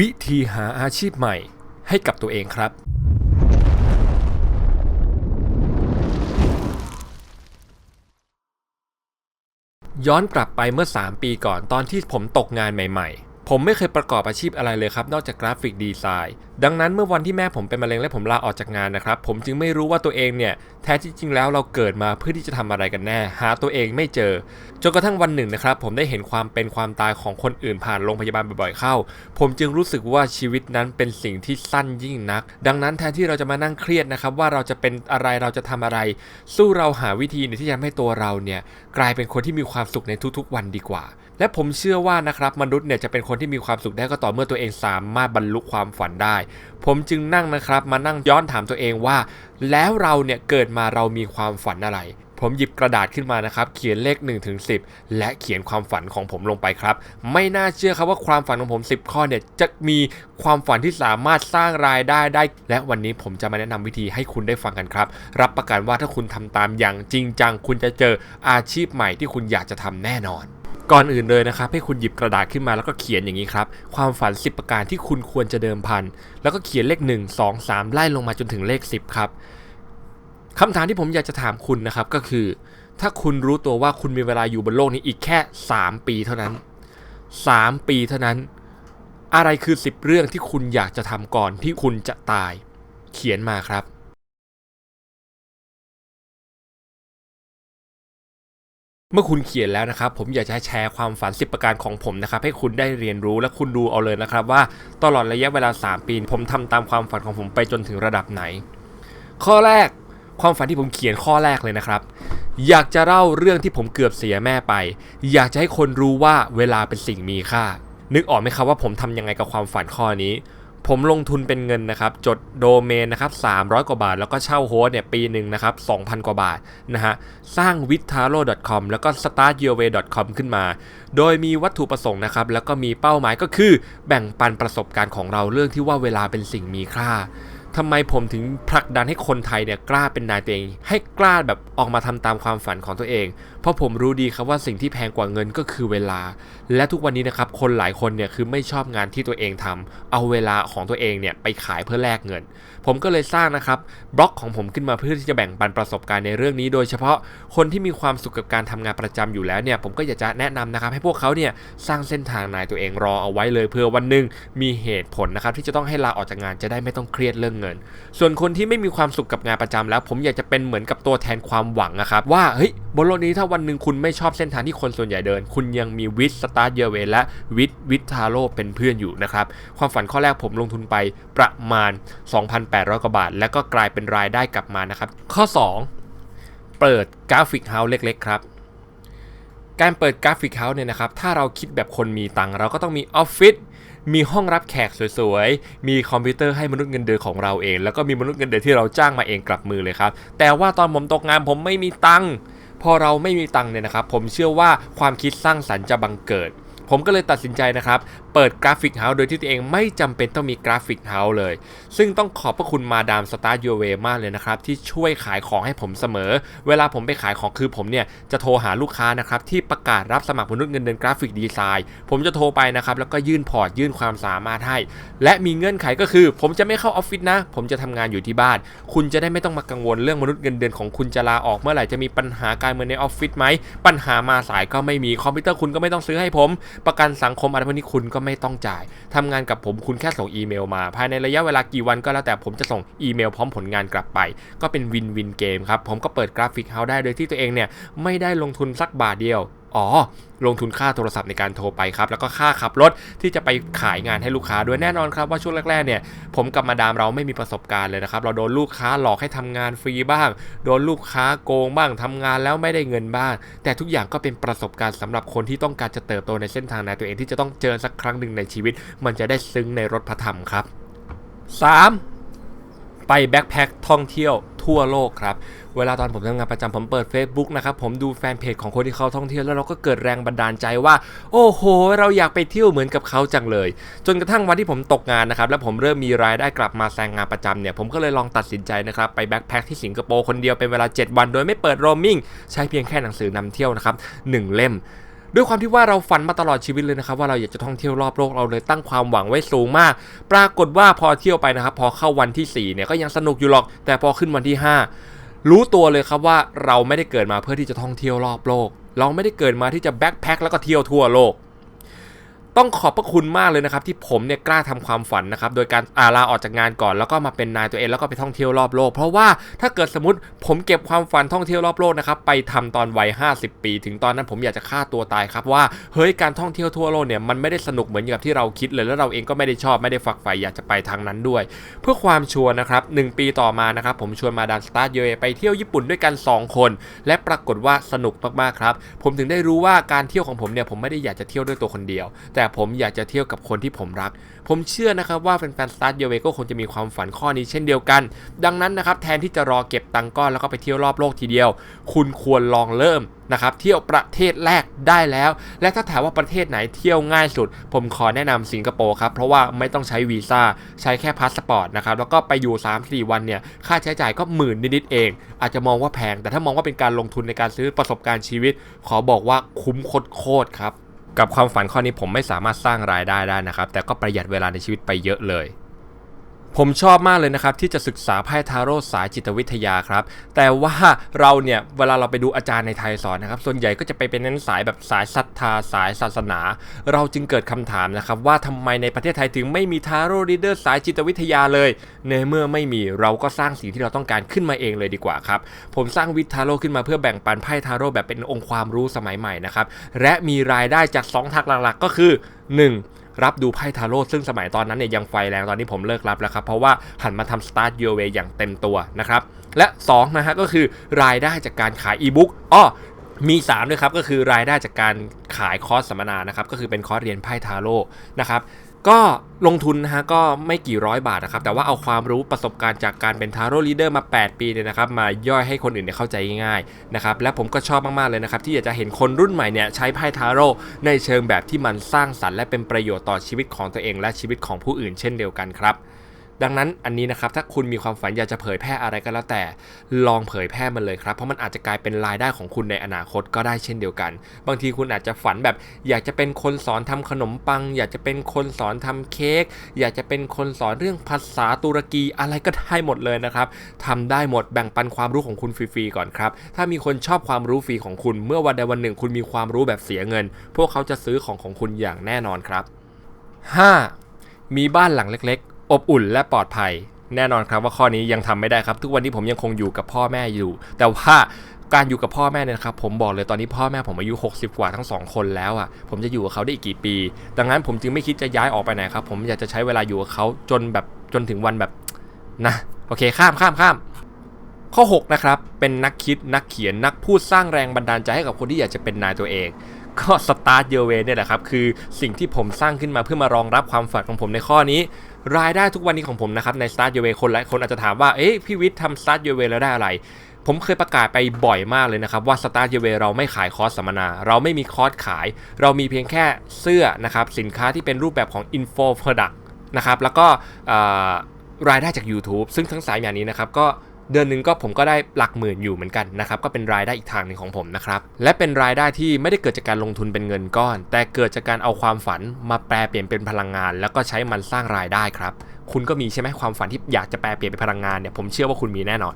วิธีหาอาชีพใหม่ให้กับตัวเองครับ ย้อนกลับไปเมื่อ 3 ปีก่อนตอนที่ผมตกงานใหม่ ๆ ผมไม่เคยประกอบอาชีพอะไรเลยครับ นอกจากกราฟิกดีไซน์ ดังนั้นเมื่อวันที่แม่ผมเป็นมะเร็งและผมลาออกจากงานนะครับ ผมจึงไม่รู้ว่าตัวเองเนี่ย แท้ที่จริงแล้วเราเกิดมาเพื่อที่จะทำอะไรกันแน่ หาตัวเองไม่เจอ จนกระทั่งวันหนึ่งนะครับ ผมได้เห็นความเป็นความตายของคนอื่นผ่านโรงพยาบาลบ่อยๆเข้า ผมจึงรู้สึกว่าชีวิตนั้นเป็นสิ่งที่สั้นยิ่งนัก ดังนั้นแทนที่เราจะมานั่งเครียดนะครับว่าเราจะเป็นอะไรเราจะทำอะไร สู้เราหาวิธีในที่จะทำให้ตัวเราเนี่ยกลายเป็นคนที่มีความสุขในทุกๆ วันดีกว่า และผมเชื่อว่านะครับมนุษย์เนี่ยจะเป็นคนที่มีความสุขได้ก็ต่อเมื่อตัวเองสามารถบรรลุความฝันได้ ผมจึงนั่งนะครับมานั่งย้อนถามตัวเองว่า แล้วเราเนี่ยเกิดมาเรามีความฝันอะไร ผมหยิบกระดาษขึ้นมานะครับ เขียนเลข1ถึง10 และเขียนความฝันของผมลงไปครับ ไม่น่าเชื่อครับว่าความฝันของผม 10 ข้อเนี่ยจะมีความฝันที่สามารถสร้างรายได้ได้ และวันนี้ผมจะมาแนะนำวิธีให้คุณได้ฟังกันครับ รับประกันว่าถ้าคุณทำตามอย่างจริงจัง คุณจะเจออาชีพใหม่ที่คุณอยากจะทำแน่นอน ก่อนอื่นเลยนะครับให้คุณหยิบกระดาษขึ้นมาแล้วก็เขียนอย่างนี้ครับ ความฝัน 10 ประการที่คุณควรจะเดิมพัน แล้วก็เขียนเลข 1 2 3 ไล่ลงมาจนถึงเลข 10 ครับคำถามที่ผมอยากจะถามคุณนะครับก็คือ ถ้าคุณรู้ตัวว่าคุณมีเวลาอยู่บนโลกนี้อีกแค่ 3 ปีเท่านั้น 3 ปีเท่านั้น อะไรคือ 10 เรื่องที่คุณอยากจะทำก่อนที่คุณจะตาย เขียนมาครับ เมื่อคุณเขียนแล้วนะครับ ผมอยากจะแชร์ความฝัน 10 ประการของผมนะครับ ให้คุณได้เรียนรู้และคุณดูเอาเลยนะครับ ว่าตลอดระยะเวลา 3 ปี ผมทำตามความฝันของผมไปจนถึงระดับไหน ข้อแรกความฝันที่ผมเขียนข้อแรกเลยนะครับ อยากจะเล่าเรื่องที่ผมเกือบเสียแม่ไป อยากจะให้คนรู้ว่าเวลาเป็นสิ่งมีค่า นึกออกไหมครับว่าผมทำยังไงกับความฝันข้อนี้ ผมลงทุนเป็นเงินนะครับ จดโดเมนนะครับ 300 กว่าบาท แล้วก็เช่าโฮสต์เนี่ยปีหนึ่งนะครับ 2,000 กว่าบาทนะฮะ สร้าง w i t a r o com แล้วก็ startyourway.com ขึ้นมา โดยมีวัตถุประสงค์นะครับ แล้วก็มีเป้าหมายก็คือ แบ่งปันประสบการณ์ของเราเรื่องที่ว่าเวลาเป็นสิ่งมีค่า ทำไมผมถึงผลักดันให้คนไทยเนี่ยกล้าเป็นนายตัวเอง ให้กล้าแบบออกมาทำตามความฝันของตัวเอง เพราะผมรู้ดีครับว่าสิ่งที่แพงกว่าเงินก็คือเวลา และทุกวันนี้นะครับคนหลายคนเนี่ยคือไม่ชอบงานที่ตัวเองทำเอาเวลาของตัวเองเนี่ยไปขายเพื่อแลกเงิน ผมก็เลยสร้างนะครับบล็อกของผมขึ้นมาเพื่อที่จะแบ่งปันประสบการณ์ในเรื่องนี้ โดยเฉพาะคนที่มีความสุขกับการทำงานประจำอยู่แล้วเนี่ยผมก็อยากจะแนะนำนะครับให้พวกเขาเนี่ยสร้างเส้นทางนายตัวเองรอเอาไว้เลยเพื่อวันหนึ่งมีเหตุผลนะครับที่จะต้องให้ลาออกจากงานจะได้ไม่ต้องเครียดเรื่องเงิน ส่วนคนที่ไม่มีความสุขกับงานประจำแล้ว ผมอยากจะเป็นเหมือนกับตัวแทนความหวังนะครับว่าเฮ้ยบนโลกนี้ถ้าวันหนึ่งคุณไม่ชอบเส้นทางที่คนส่วนใหญ่เดิน คุณยังมีวิทสตาร์ทเยเวและวิทวิทาโร่เป็นเพื่อนอยู่นะครับความฝันข้อแรกผมลงทุนไปประมาณ800 กว่าบาท แล้วก็กลายเป็นรายได้กลับมานะครับ ข้อ 2 เปิดกราฟิกเฮาส์เล็กๆครับการเปิดกราฟิกเฮาส์เนี่ยนะครับ ถ้าเราคิดแบบคนมีตังเราก็ต้องมีออฟฟิศ มีห้องรับแขกสวยๆ มีคอมพิวเตอร์ให้มนุษย์เงินเดือนของเราเอง แล้วก็มีมนุษย์เงินเดือนที่เราจ้างมาเองกลับมือเลยครับ แต่ว่าตอนผมตกงานผมไม่มีตังค์พอเราไม่มีตังค์เนี่ยนะครับ ผมเชื่อว่าความคิดสร้างสรรค์จะบังเกิด ผมก็เลยตัดสินใจนะครับ เปิดกราฟิกเฮาส์โดยที่ตัวเองไม่จำเป็นต้องมีกราฟิกเฮาส์เลย ซึ่งต้องขอบพระคุณมาดามสตาร์ยูเวมากเลยนะครับ ที่ช่วยขายของให้ผมเสมอ เวลาผมไปขายของคือผมเนี่ย จะโทรหาลูกค้านะครับ ที่ประกาศรับสมัครมนุษย์เงินเดือนกราฟิกดีไซน์ผมจะโทรไปนะครับ แล้วก็ยื่นพอร์ตยื่นความสามารถให้ และมีเงื่อนไขก็คือ ผมจะไม่เข้าออฟฟิศนะ ผมจะทำงานอยู่ที่บ้าน คุณจะได้ไม่ต้องมากังวลเรื่องมนุษย์เงินเดือนของคุณจะลาออกเมื่อไหร่จะมีปัญหาการเมืองในออฟฟิศไหมปัญหามาสายก็ไม่มีคอมพิวเตอร์คุณก็ไม่ต้องซื้อให้ผมประกันสังคมอะไรพวกนี้คุณก็ไม่ต้องจ่ายทำงานกับผมคุณแค่ส่งอีเมลมา ภายในระยะเวลากี่วันก็แล้วแต่ผมจะส่งอีเมลพร้อมผลงานกลับไป ก็เป็นวินวินเกมครับผมก็เปิดกราฟิกเฮาได้โดยที่ตัวเองเนี่ยไม่ได้ลงทุนสักบาทเดียว อ๋อ ลงทุนค่าโทรศัพท์ในการโทรไปครับ แล้วก็ค่าขับรถที่จะไปขายงานให้ลูกค้าด้วยแน่นอนครับว่าช่วงแรกๆเนี่ย ผมกับมาดามเราไม่มีประสบการณ์เลยนะครับ เราโดนลูกค้าหลอกให้ทำงานฟรีบ้าง โดนลูกค้าโกงบ้างทำงานแล้วไม่ได้เงินบ้าง แต่ทุกอย่างก็เป็นประสบการณ์สำหรับคนที่ต้องการจะเติบโตในเส้นทางในตัวเองที่จะต้องเจอสักครั้งหนึ่งในชีวิต มันจะได้ซึ้งในรถพระธรรมครับ 3. ไปแบ็คแพคท่องเที่ยวทั่วโลกครับ เวลาตอนผมทำงานประจำผมเปิด Facebook นะครับ ผมดูแฟนเพจของคนที่เขาท่องเที่ยวแล้วเราก็เกิดแรงบันดาลใจว่า โอ้โห เราอยากไปเที่ยวเหมือนกับเขาจังเลย จนกระทั่งวันที่ผมตกงานนะครับ แล้วผมเริ่มมีรายได้กลับมาแซงงานประจำเนี่ย ผมก็เลยลองตัดสินใจนะครับ ไปแบ็คแพคที่สิงคโปร์คนเดียวเป็นเวลา 7 วัน โดยไม่เปิดโรมมิ่งใช้เพียงแค่หนังสือนำเที่ยวนะครับหนึ่งเล่ม ด้วยความที่ว่าเราฝันมาตลอดชีวิตเลยนะครับว่าเราอยากจะท่องเที่ยวรอบโลกเราเลยตั้งความหวังไว้สูงมาก ปรากฏว่าพอเที่ยวไปนะครับ พอเข้าวันที่4เนี่ยก็ยังสนุกอยู่หรอก แต่พอขึ้นวันที่ 5 รู้ตัวเลยครับว่าเราไม่ได้เกิดมาเพื่อที่จะท่องเที่ยวรอบโลก เราไม่ได้เกิดมาที่จะแบ็คแพ็คแล้วก็เที่ยวทั่วโลก ต้องขอบพระคุณมากเลยนะครับที่ผมเนี่ยกล้าทำความฝันนะครับโดยการอาลาออกจากงานก่อนแล้วก็มาเป็นนายตัวเองแล้วก็ไปท่องเที่ยวรอบโลก เพราะว่าถ้าเกิดสมมติผมเก็บความฝันท่องเที่ยวรอบโลกนะครับไปทำตอนวัย 50 ปี ถึงตอนนั้นผมอยากจะฆ่าตัวตายครับว่าเฮ้ยการท่องเที่ยวทั่วโลกเนี่ยมันไม่ได้สนุกเหมือนกับที่เราคิดเลยแล้วเราเองก็ไม่ได้ชอบไม่ได้ฝักใฝ่อยากจะไปทางนั้นด้วย เพื่อความชัวร์นะครับหนึ่งปีต่อมานะครับผมชวนมาดานสตาร์เยไปเที่ยวญี่ปุ่นด้วยกัน 2 คน และปรากฏว่าสนุกมากๆครับผมถึงได้รู้ว่าการเที่ยวของผมเนี่ยผมไม่ได้อยากจะเที่ยวด้วยตัวคนเดียว แต่แต่ผมอยากจะเที่ยวกับคนที่ผมรัก ผมเชื่อนะครับว่าแฟนๆสตาร์เยเวก็คงจะมีความฝันข้อนี้เช่นเดียวกัน ดังนั้นนะครับแทนที่จะรอเก็บตังก้อนแล้วก็ไปเที่ยวรอบโลกทีเดียว คุณควรลองเริ่มนะครับเที่ยวประเทศแรกได้แล้ว และถ้าถามว่าประเทศไหนเที่ยวง่ายสุด ผมขอแนะนำสิงคโปร์ครับเพราะว่าไม่ต้องใช้วีซ่าใช้แค่พาสปอร์ตนะครับแล้วก็ไปอยู่ 3-4 วันเนี่ยค่าใช้จ่ายก็หมื่นนิดๆเอง อาจจะมองว่าแพง แต่ถ้ามองว่าเป็นการลงทุนในการซื้อประสบการณ์ชีวิต ขอบอกว่าคุ้มโคตรๆครับ กับความฝันข้อนี้ผมไม่สามารถสร้างรายได้ได้นะครับ แต่ก็ประหยัดเวลาในชีวิตไปเยอะเลย ผมชอบมากเลยนะครับที่จะศึกษาไพ่ทาโร่สายจิตวิทยาครับ แต่ว่าเราเนี่ยเวลาเราไปดูอาจารย์ในไทยสอนนะครับ ส่วนใหญ่ก็จะไปเป็นเน้นสายแบบสายศรัทธาสายศาสนา เราจึงเกิดคำถามนะครับ ว่าทำไมในประเทศไทยถึงไม่มีทาโร่รีเดอร์สายจิตวิทยาเลย ในเมื่อไม่มีเราก็สร้างสิ่งที่เราต้องการขึ้นมาเองเลยดีกว่าครับ ผมสร้างวิททาโร่ขึ้นมาเพื่อแบ่งปันไพ่ทาโร่แบบเป็นองค์ความรู้สมัยใหม่นะครับและมีรายได้จาก 2 ทางหลักๆก็คือ 1. รับดูไพ่ทาโร่ซึ่งสมัยตอนนั้นเนี่ยยังไฟแรงตอนนี้ผมเลิกรับแล้วครับเพราะว่าหันมาทำสตาร์ทยูเออย่างเต็มตัวนะครับและ2นะฮะก็คือรายได้จากการขายอีบุ๊กอ้อมี3ด้วยครับก็คือรายได้จากการขายคอร์สสัมมนานะครับก็คือเป็นคอร์สเรียนไพ่ทาโร่นะครับ ก็ลงทุนนะฮะก็ไม่กี่ร้อยบาทนะครับแต่ว่าเอาความรู้ประสบการณ์จากการเป็นทาโร่ลีเดอร์มา 8 ปีเนี่ยนะครับมาย่อยให้คนอื่นเนี่ยเข้าใจง่ายๆนะครับและผมก็ชอบมากๆเลยนะครับที่อยากจะเห็นคนรุ่นใหม่เนี่ยใช้ไพ่ทาโร่ในเชิงแบบที่มันสร้างสรรค์และเป็นประโยชน์ต่อชีวิตของตัวเอง และชีวิตของผู้อื่นเช่นเดียวกันครับ ดังนั้นอันนี้นะครับถ้าคุณมีความฝันอยากจะเผยแพร่อะไรก็แล้วแต่ ลองเผยแพร่มันเลยครับ เพราะมันอาจจะกลายเป็นรายได้ของคุณในอนาคตก็ได้เช่นเดียวกัน บางทีคุณอาจจะฝันแบบอยากจะเป็นคนสอนทำขนมปัง อยากจะเป็นคนสอนทำเค้กอยากจะเป็นคนสอนเรื่องภาษาตุรกีอะไรก็ได้หมดเลยนะครับทำได้หมดแบ่งปันความรู้ของคุณฟรีๆก่อนครับถ้ามีคนชอบความรู้ฟรีของคุณเมื่อวันใดวันหนึ่ง คุณมีความรู้แบบเสียเงิน พวกเขาจะซื้อของของคุณอย่างแน่นอนครับ 5. มีบ้านหลังเล็ก อบอุ่นและปลอดภัย แน่นอนครับว่าข้อนี้ยังทำไม่ได้ครับ ทุกวันนี้ผมยังคงอยู่กับพ่อแม่อยู่ แต่ว่าการอยู่กับพ่อแม่เนี่ยนะครับผมบอกเลยตอนนี้พ่อแม่ผมอายุ 60 กว่าทั้งสองคนแล้วอะผมจะอยู่กับเขาได้อีกกี่ปี ดังนั้นผมจึงไม่คิดจะย้ายออกไปไหนครับ ผมอยากจะใช้เวลาอยู่กับเขาจนแบบจนถึงวันแบบนะโอเคข้ามข้ามข้ามข้อ 6 นะครับ เป็นนักคิดนักเขียนนักพูดสร้างแรงบันดาลใจให้กับคนที่อยากจะเป็นนายตัวเองก็ Start Your Way เนี่ยแหละครับ คือสิ่งที่ผมสร้างขึ้นมาเพื่อมารองรับความฝันของผมในข้อนี้ รายได้ทุกวันนี้ของผมนะครับใน Start Your Way คนหลายคนอาจจะถามว่า เอ๊ะพี่วิทย์ทำ Start Your Way แล้วได้อะไร ผมเคยประกาศไปบ่อยมากเลยนะครับว่า Start Your Way เราไม่ขายคอร์สสัมมนา เราไม่มีคอร์สขาย เรามีเพียงแค่เสื้อนะครับสินค้าที่เป็นรูปแบบของ Info Product นะครับแล้วก็รายได้จาก YouTube ซึ่งทั้งสายอย่างนี้นะครับก็ เดือนหนึ่งก็ผมก็ได้หลักหมื่นอยู่เหมือนกันนะครับก็เป็นรายได้อีกทางหนึ่งของผมนะครับและเป็นรายได้ที่ไม่ได้เกิดจากการลงทุนเป็นเงินก้อน แต่เกิดจากการเอาความฝันมาแปลเปลี่ยนเป็นพลังงาน แล้วก็ใช้มันสร้างรายได้ครับ คุณก็มีใช่ไหมความฝันที่อยากจะแปลเปลี่ยนเป็นพลังงานเนี่ยผมเชื่อว่าคุณมีแน่นอน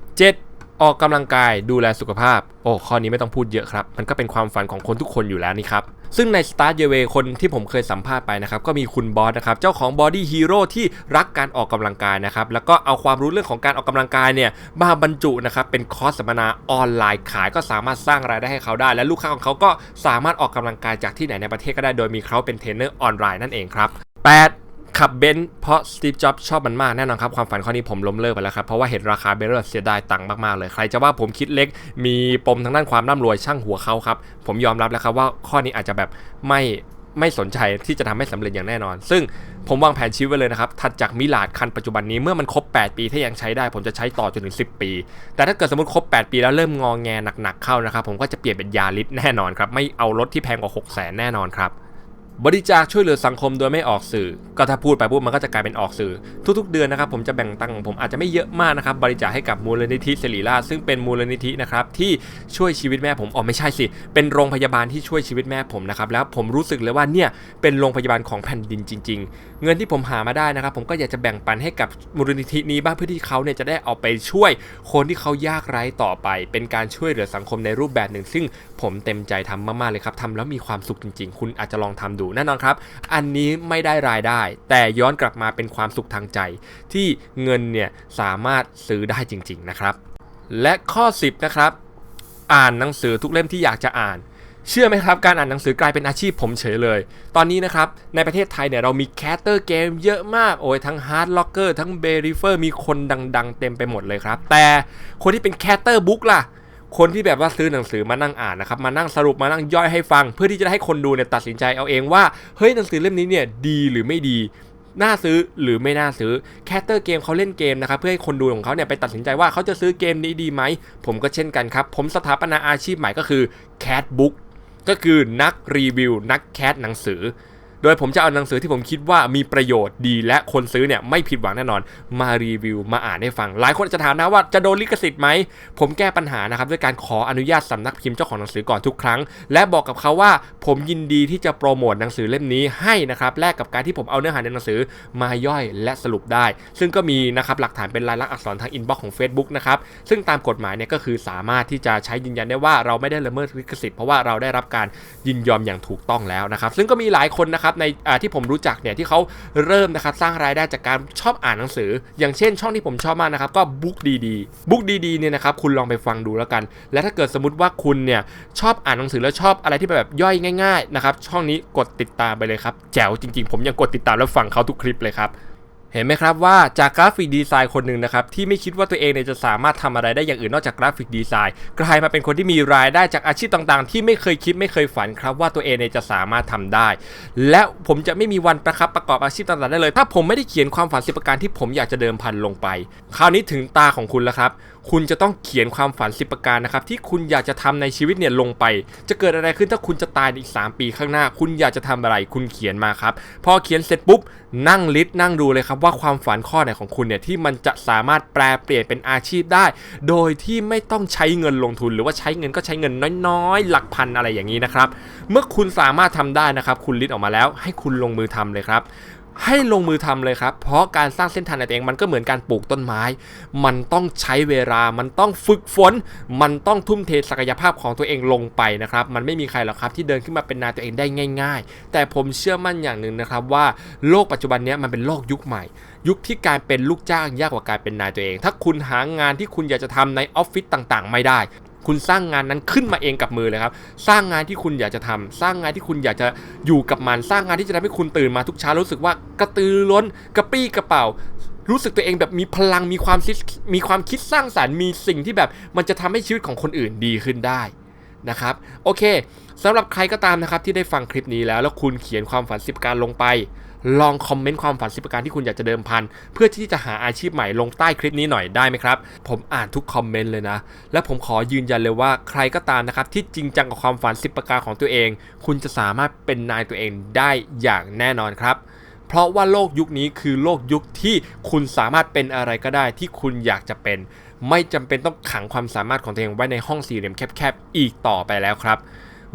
7. ออกกำลังกายดูแลสุขภาพ โอ้ข้อนี้ไม่ต้องพูดเยอะครับ มันก็เป็นความฝันของคนทุกคนอยู่แล้วนี่ครับ ซึ่งใน Start Your Way คนที่ผมเคยสัมภาษณ์ไปนะครับ ก็มีคุณบอสนะครับ เจ้าของ Body Hero ที่รักการออกกำลังกายนะครับ แล้วก็เอาความรู้เรื่องของการออกกำลังกายเนี่ยมาบรรจุนะครับ เป็นคอร์สสัมมนาออนไลน์ขายก็สามารถสร้างรายได้ให้เขาได้ และลูกค้าของเขาก็สามารถออกกำลังกายจากที่ไหนในประเทศก็ได้ โดยมีเขาเป็นเทรนเนอร์ออนไลน์นั่นเองครับ 8. ขับเบนซ์เพราะสตีฟจ็อบชอบมันมากแน่นอนครับ ความฝันข้อนี้ผมล้มเลิกไปแล้วครับ เพราะว่าเห็นราคาเบนซ์เสียดายตังค์มาก ๆ เลย ใครจะว่าผมคิดเล็ก มีปมทางด้านความร่ำรวยช่างหัวเขาครับ ผมยอมรับแล้วครับว่าข้อนี้อาจจะแบบไม่ไม่สนใจที่จะทำให้สำเร็จอย่างแน่นอน ซึ่งผมวางแผนชีวิตไว้เลยนะครับ ถัดจากมิลาดคันปัจจุบันนี้เมื่อมันครบ 8 ปีถ้ายังใช้ได้ ผมจะใช้ต่อจนถึง 10 ปี แต่ถ้าเกิดสมมติครบ 8 ปีแล้วเริ่มงองแงหนักๆเข้านะครับ ผมก็จะเปลี่ยนเป็นยาลิสแน่นอนครับ ไม่เอารถที่แพงกว่า 6 0 0 0 0แน่นอนครับ บริจาคช่วยเหลือสังคมโดยไม่ออกสื่อ ก็ถ้าพูดไปปุ๊บมันก็จะกลายเป็นออกสื่อ ทุก ๆ เดือนนะครับผมจะแบ่งตังค์ของผมอาจจะไม่เยอะมากนะครับบริจาคให้กับมูลนิธิศิริราชซึ่งเป็นมูลนิธินะครับที่ช่วยชีวิตแม่ผมอ๋อไม่ใช่สิ เป็นโรงพยาบาลที่ช่วยชีวิตแม่ผมนะครับแล้วผมรู้สึกเลยว่าเนี่ยเป็นโรงพยาบาลของแผ่นดินจริง ๆ เงินที่ผมหามาได้นะครับผมก็อยากจะแบ่งปันให้กับมูลนิธินี้บ้างเพื่อที่เขาเนี่ยจะได้เอาไปช่วยคนที่เขายากไร้ต่อไป เป็นการช่วยเหลือสังคมในรูปแบบหนึ่ง ซึ่งผมเต็มใจทำมากๆเลยครับทำแล้วมีความสุขจริง ๆ คุณอาจจะลองทำดูแน่นอนครับ อันนี้ไม่ได้รายได้ แต่ย้อนกลับมาเป็นความสุขทางใจ ที่เงินเนี่ยสามารถซื้อได้จริง ๆนะครับ และข้อ 10 นะครับ อ่านหนังสือทุกเล่มที่อยากจะอ่านเชื่อไหมครับ การอ่านหนังสือกลายเป็นอาชีพผมเฉยเลย ตอนนี้นะครับ ในประเทศไทยเนี่ยเรามีแคสเตอร์เกมเยอะมาก โอ้ยทั้งฮาร์ดล็อกเกอร์ทั้งเบริเฟอร์มีคนดังๆ เต็มไปหมดเลยครับ แต่คนที่เป็นแคสเตอร์บุ๊กล่ะ คนที่แบบว่าซื้อหนังสือมานั่งอ่านนะครับมานั่งสรุปมานั่งย่อยให้ฟัง เพื่อที่จะให้คนดูเนี่ยตัดสินใจเอาเองว่าเฮ้ยหนังสือเล่มนี้เนี่ยดีหรือไม่ดีน่าซื้อหรือไม่น่าซื้อแคสเตอร์เกมเขาเล่นเกมนะครับเพื่อให้คนดูของเขาเนี่ยไปตัดสินใจว่าเขาจะซื้อเกมนี้ดีไหม ผมก็เช่นกันครับ ผมสถาปนาอาชีพใหม่ก็คือแคสบุ๊กก็คือนักรีวิวนักแคสหนังสือ โดยผมจะเอาหนังสือที่ผมคิดว่ามีประโยชน์ดีและคนซื้อเนี่ยไม่ผิดหวังแน่นอน มารีวิวมาอ่านให้ฟัง หลายคนจจะถามนะว่าจะโดนลิขสิทธิ์ไหม ผมแก้ปัญหานะครับด้วยการขออนุญาตสำนักพิมพ์เจ้าของหนังสือก่อนทุกครั้ง และบอกกับเขาว่าผมยินดีที่จะโปรโมทหนังสือเล่มนี้ให้นะครับแลกกับการที่ผมเอาเนื้อหาในหนังสือมาย่อยและสรุปได้ ซึ่งก็มีนะครับหลักฐานเป็นลายลักษณ์อักษรทางอินบ็อกซ์ของ Facebook นะครับซึ่งตามกฎหมายเนี่ยก็คือสามารถที่จะใช้ยืนยันได้ว่าเราไม่ได้ละเมิดลิขสิทธิ์เพราะว่าเราได้รับการยินยอมอย่างถูกต้องแล้วนะครับซึ่งก็มีหลายคนนะครับในที่ผมรู้จักเนี่ยที่เขาเริ่มนะครับสร้างรายได้จากการชอบอ่านหนังสือ อย่างเช่น ช่องที่ผมชอบมากนะครับก็บุ๊กดีๆบุ๊กดีๆเนี่ยนะครับคุณลองไปฟังดูแล้วกัน และถ้าเกิดสมมติว่าคุณเนี่ยชอบอ่านหนังสือแล้วชอบอะไรที่แบบย่อยง่ายๆนะครับช่องนี้กดติดตามไปเลยครับแจ๋วจริงๆ ผมยังกดติดตามแล้วฟังเขาทุกคลิปเลยครับ เห็นไหมครับว่าจากกราฟิกดีไซน์คนหนึ่งนะครับที่ไม่คิดว่าตัวเองเนี่ยจะสามารถทำอะไรได้อย่างอื่นนอกจากกราฟิกดีไซน์กลายมาเป็นคนที่มีรายได้จากอาชีพต่างๆ ที่ไม่เคยคิดไม่เคยฝันครับว่าตัวเองเนี่ยจะสามารถทำได้ และผมจะไม่มีวันประคับประกอบอาชีพต่างๆได้เลย ถ้าผมไม่ได้เขียนความฝันสิบประการที่ผมอยากจะเดิมพันลงไป คราวนี้ถึงตาของคุณแล้วครับ คุณจะต้องเขียนความฝันสิบประการนะครับที่คุณอยากจะทำในชีวิตเนี่ยลงไป จะเกิดอะไรขึ้นถ้าคุณจะตายในอีก 3 ปีข้างหน้า คุณอยากจะทำอะไรคุณเขียนมาครับพอเขียนเสร็จปุ๊บนั่งลิสต์นั่งดูเลยครับว่าความฝันข้อไหนของคุณเนี่ยที่มันจะสามารถแปลเปลี่ยนเป็นอาชีพได้ โดยที่ไม่ต้องใช้เงินลงทุน หรือว่าใช้เงินก็ใช้เงินน้อยๆ หลักพันอะไรอย่างนี้นะครับเมื่อคุณสามารถทำได้นะครับคุณลิสต์ออกมาแล้วให้คุณลงมือทำเลยครับ ให้ลงมือทำเลยครับ เพราะการสร้างเส้นทางในตัวเองมันก็เหมือนการปลูกต้นไม้ มันต้องใช้เวลา มันต้องฝึกฝน มันต้องทุ่มเทศักยภาพของตัวเองลงไปนะครับ มันไม่มีใครหรอกครับที่เดินขึ้นมาเป็นนายตัวเองได้ง่าย ๆ แต่ผมเชื่อมั่นอย่างหนึ่งนะครับว่าโลกปัจจุบันนี้มันเป็นโลกยุคใหม่ ยุคที่การเป็นลูกจ้างยากกว่าการเป็นนายตัวเอง ถ้าคุณหางานที่คุณอยากจะทำในออฟฟิศต่างๆ ไม่ได้ คุณสร้างงานนั้นขึ้นมาเองกับมือเลยครับ สร้างงานที่คุณอยากจะทำสร้างงานที่คุณอยากจะอยู่กับมัน สร้างงานที่จะทำให้คุณตื่นมาทุกเช้ารู้สึกว่ากระตือร้นกระปรี้กระเป๋า รู้สึกตัวเองแบบมีพลังมีความคิดมีความคิดสร้างสรรค์มีสิ่งที่แบบมันจะทำให้ชีวิตของคนอื่นดีขึ้นได้นะครับโอเคสำหรับใครก็ตามนะครับที่ได้ฟังคลิปนี้แล้วแล้วคุณเขียนความฝันสิบการลงไป ลองคอมเมนต์ความฝันสิบประการที่คุณอยากจะเดิมพัน เพื่อที่จะหาอาชีพใหม่ลงใต้คลิปนี้หน่อยได้ไหมครับ ผมอ่านทุกคอมเมนต์เลยนะ และผมขอยืนยันเลยว่าใครก็ตามนะครับที่จริงจังกับความฝันสิบประการของตัวเอง คุณจะสามารถเป็นนายตัวเองได้อย่างแน่นอนครับเพราะว่าโลกยุคนี้คือโลกยุคที่คุณสามารถเป็นอะไรก็ได้ที่คุณอยากจะเป็น ไม่จำเป็นต้องขังความสามารถของตัวเองไว้ในห้องสี่เหลี่ยมแคบๆอีกต่อไปแล้วครับ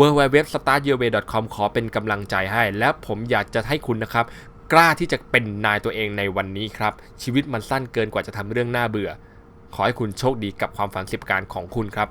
w w w s t a r t y o u r w a y c o m ขอเป็นกำลังใจให้ และผมอยากจะให้คุณนะครับกล้าที่จะเป็นนายตัวเองในวันนี้ครับ ชีวิตมันสั้นเกินกว่าจะทำเรื่องน่าเบื่อ ขอให้คุณโชคดีกับความฝันสิบการของคุณครับ